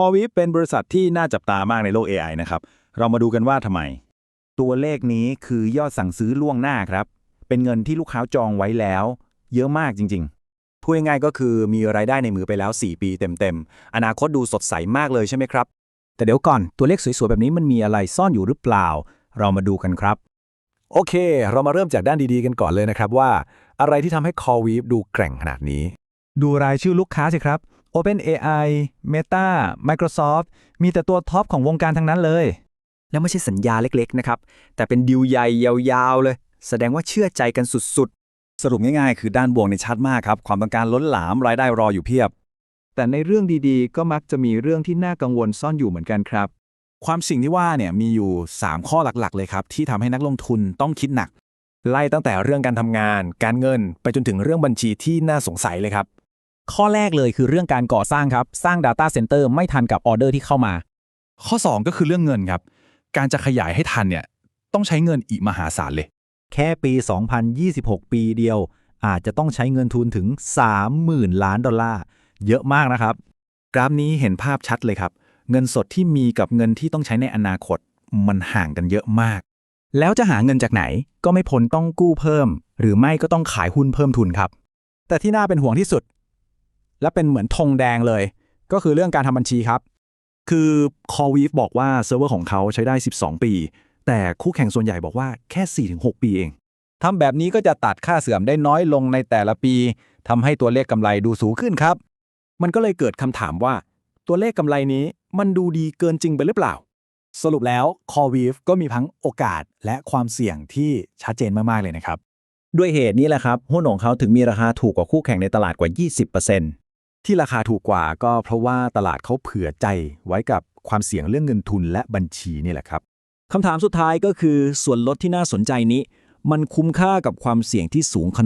คอวิฟเป็นบริษัทที่น่าจับตามากในโลก AI นะครับ เรามาดูกันว่าทำไม ตัวเลขนี้คือยอดสั่งซื้อล่วงหน้าครับ เป็นเงินที่ลูกค้าจองไว้แล้ว เยอะมากจริงพูดง่ายๆก็คือมีรายได้ในมือไปแล้ว 4 ปีเต็มๆ อนาคตดูสดใสมากเลยใช่ไหมครับ แต่เดี๋ยวก่อนตัวเลขสวยๆ แบบนี้มันมีอะไรซ่อนอยู่หรือเปล่า เรามาดูกันครับ โอเค เรามาเริ่มจากด้านดีๆกันก่อนเลยนะครับว่า อะไรที่ทำให้ Call Weave ดูแกร่งขนาดนี้ ดูรายชื่อลูกค้าสิครับ OpenAI Meta Microsoft มีแต่ตัวท็อปของวงการทั้งนั้นเลย แล้วไม่ใช่สัญญาเล็กๆนะครับ แต่เป็นดีลใหญ่ยาวๆเลย แสดงว่าเชื่อใจกันสุดๆ สรุปง่ายๆ คือด้านบวกในชัดมากครับ ความต้องการล้นหลามรายได้รออยู่เพียบ แต่ในเรื่องดีๆ ก็มักจะมีเรื่องที่น่ากังวลซ่อนอยู่เหมือนกันครับ ความสิ่งที่ว่าเนี่ยมีอยู่ 3 ข้อหลักๆ เลยครับ ที่ทำให้นักลงทุนต้องคิดหนัก ไล่ตั้งแต่เรื่องการทำงาน การเงิน ไปจนถึงเรื่องบัญชีที่น่าสงสัยเลยครับ ข้อแรกเลยคือเรื่องการก่อสร้างครับ สร้าง Data Center ไม่ทันกับออเดอร์ที่เข้ามา ข้อ 2 ก็คือเรื่องเงินครับ การจะขยายให้ทันเนี่ยต้องใช้เงินอีกมหาศาลเลยๆแค่ปี 2026 ปีเดียว อาจจะต้องใช้เงินทุนถึง 30,000 ล้านดอลลาร์ เยอะมากนะครับ กราฟนี้เห็นภาพชัดเลยครับ เงินสดที่มีกับเงินที่ต้องใช้ในอนาคต มันห่างกันเยอะมาก แล้วจะหาเงินจากไหนก็ไม่พ้นต้องกู้เพิ่ม หรือไม่ก็ต้องขายหุ้นเพิ่มทุนครับ แต่ที่น่าเป็นห่วงที่สุด และเป็นเหมือนธงแดงเลย ก็คือเรื่องการทำบัญชีครับ คือ c o r e w e a v e บอกว่าเซิร์ฟเวอร์ของเขาใช้ได้ 12 ปี แต่คู่แข่งส่วนใหญ่บอกว่าแค่ 4-6 ปีเอง ทำแบบนี้ก็จะตัดค่าเสื่อมได้น้อยลงในแต่ละปีทำให้ตัวเลขกำไรดูสูงขึ้นครับ มันก็เลยเกิดคำถามว่า ตัวเลขกำไรนี้มันดูดีเกินจริงไปหรือเปล่า สรุปแล้ว Core Weave ก็มีทั้งโอกาสและความเสี่ยงที่ชัดเจนมากๆเลยนะครับด้วยเหตุนี้แหละครับหุ้นของเขาถึงมีราคาถูกกว่าคู่แข่งในตลาดกว่า 20% ที่ราคาถูกกว่าก็เพราะว่าตลาดเขาเผื่อใจไว้กับความเสี่ยงเรื่องเงินทุนและบัญชีนี่แหละครับคำถามสุดท้ายก็คือส่วนลดที่น่าสนใจนี้ มันคุ้มค่ากับความเสี่ยงที่สูงขนาด